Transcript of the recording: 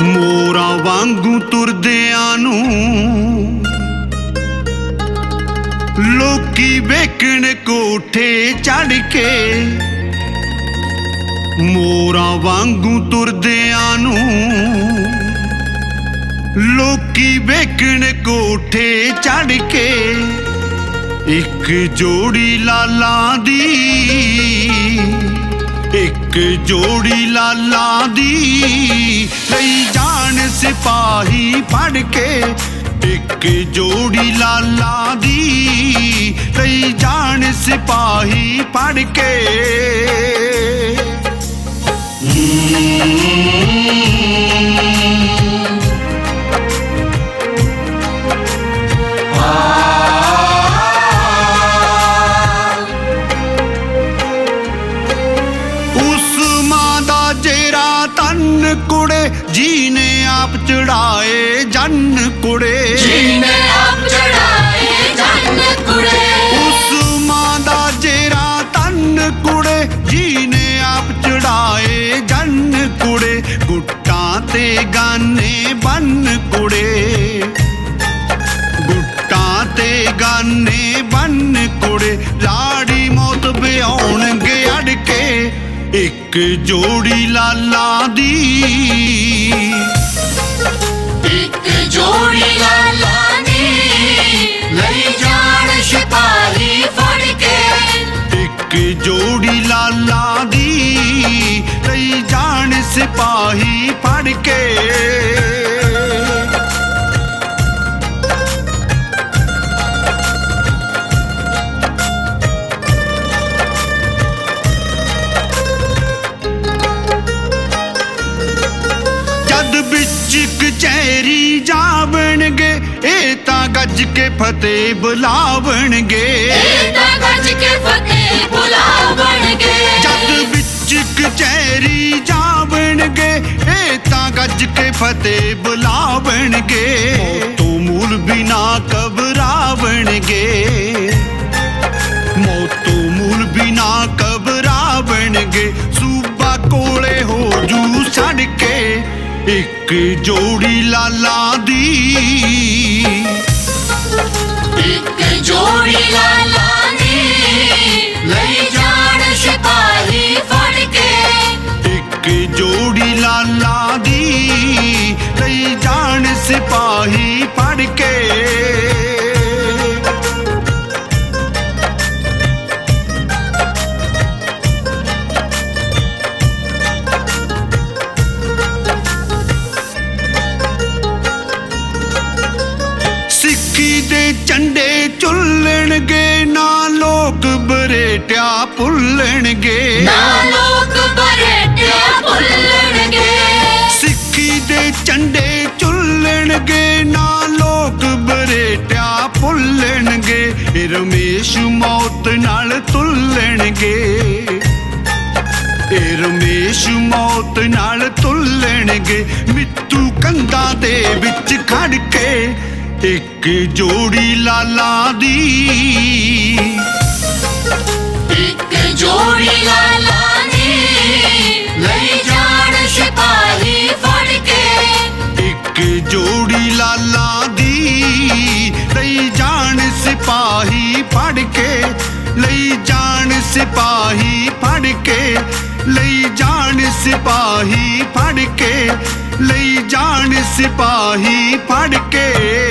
ਮੋਰਾਂ ਵਾਂਗੂ ਤੁਰਦਿਆਂ ਨੂੰ। ਲੋਕੀ ਵੇਖਣ ਕੋਠੇ ਚੜ ਕੇ। ਮੋਰਾਂ ਵਾਂਗੂ ਤੁਰਦਿਆਂ ਨੂੰ। ਲੋਕੀ ਵੇਖਣ ਕੋਠੇ ਚੜ ਕੇ। ਇੱਕ ਜੋੜੀ ਲਾਲਾਂ ਦੀ ਇੱਕ ਜੋੜੀ ਲਾਲਾਂ ਦੀ। ਲਈ ਜਾਣ ਸਿਪਾਹੀ ਫੜ ਕੇ ਇੱਕ ਜੋੜੀ ਲਾਲਾਂ ਦੀ। ਲਈ ਜਾਣ ਸਿਪਾਹੀ ਫੜ ਕੇ। ਤਨ ਕੁੜੇ ਜੀ ਨੇ ਆਪ ਚੜਾਏ ਜਨ ਕੁੜੇ। ਜੀਨੇ ਆਪ ਚੜਾਏ ਜਨ ਕੁੜੇ। ਉਸ ਮਾਂ ਦਾ ਜੇਰਾ ਤਨ ਕੁੜੇ ਜੀ ਨੇ ਆਪ ਚੜਾਏ ਜਨ ਕੁੜੇ। ਗੁੱਟਾਂ ਤੇ ਗਾਨੇ ਬੰਨ ਕੁੜੇ। ਗੁੱਟਾਂ ਤੇ ਗਾਨੇ ਬੰਨ ਕੁੜੇ। ਲਾੜੀ ਮੌਤ ਵਿਆਉਣਗੇ ਅੜ ਕੇ ਇੱਕ ਜੋੜੀ ਲਾਲਾਂ ਦੀ। ਇੱਕ ਜੋੜੀ ਲਾਲਾਂ ਦੀ। ਲਈ ਜਾਣ ਸਿਪਾਹੀ ਫੜ ਕੇ। ਇੱਕ ਜੋੜੀ ਲਾਲਾਂ ਦੀ। ਲਈ ਜਾਣ ਸਿਪਾਹੀ ਫੜ ਕੇ। ਵਿੱਚ ਕਚਹਿਰੀ ਜਾਵਣਗੇ ਇਹ ਤਾਂ ਗੱਜ ਕੇ ਫਤਿਹ ਬੁਲਾਵਣਗੇ। ਇਹ ਤਾਂ ਗੱਜ ਕੇ ਫਤਿਹ ਬੁਲਾਵਣਗੇ। ਜਦ ਵਿੱਚ ਕਚਹਿਰੀ ਜਾਵਣਗੇ ਇਹ ਤਾਂ ਗੱਜ ਕੇ ਫਤਿਹ ਬੁਲਾਵਣਗੇ। ਇੱਕ ਜੋੜੀ ਲਾਲਾਂ ਦੀ ਝੰਡੇ ਝੁੱਲਣਗੇ ਨਾ ਲੋਕ ਬਰੇਟਿਆ ਭੁੱਲਣਗੇ। ਨਾ ਲੋਕ ਬਰੇਟਿਆ ਭੁੱਲਣਗੇ। ਸਿੱਖੀ ਦੇ ਝੰਡੇ ਝੁੱਲਣਗੇ ਨਾ ਲੋਕ ਬਰੇਟਿਆ ਭੁੱਲਣਗੇ। ਰਮੇਸ਼ ਮੌਤ ਨਾਲ ਤੁੱਲਣਗੇ। ਇਹ ਰਮੇਸ਼ ਮੌਤ ਨਾਲ ਤੁੱਲਣਗੇ। ਮਿੱਤੂ ਕੰਧਾਂ ਦੇ ਵਿੱਚ ਖੜ ਕੇ ਇੱਕ ਜੋੜੀ ਲਾਲਾਂ ਦੀ। ਇੱਕ ਜੋੜੀ ਲਾਲਾਂ ਦੀ। ਲਈ ਜਾਣ ਸਿਪਾਹੀ ਫੜ ਕੇ। ਇੱਕ ਜੋੜੀ ਲਾਲਾਂ ਦੀ। ਲਈ ਜਾਣ ਸਿਪਾਹੀ ਫੜ ਕੇ। ਲਈ ਜਾਣ ਸਿਪਾਹੀ ਫੜ ਕੇ। ਲਈ ਜਾਣ ਸਿਪਾਹੀ ਫੜ ਕੇ। ਲਈ ਜਾਣ ਸਿਪਾਹੀ ਫੜ ਕੇ।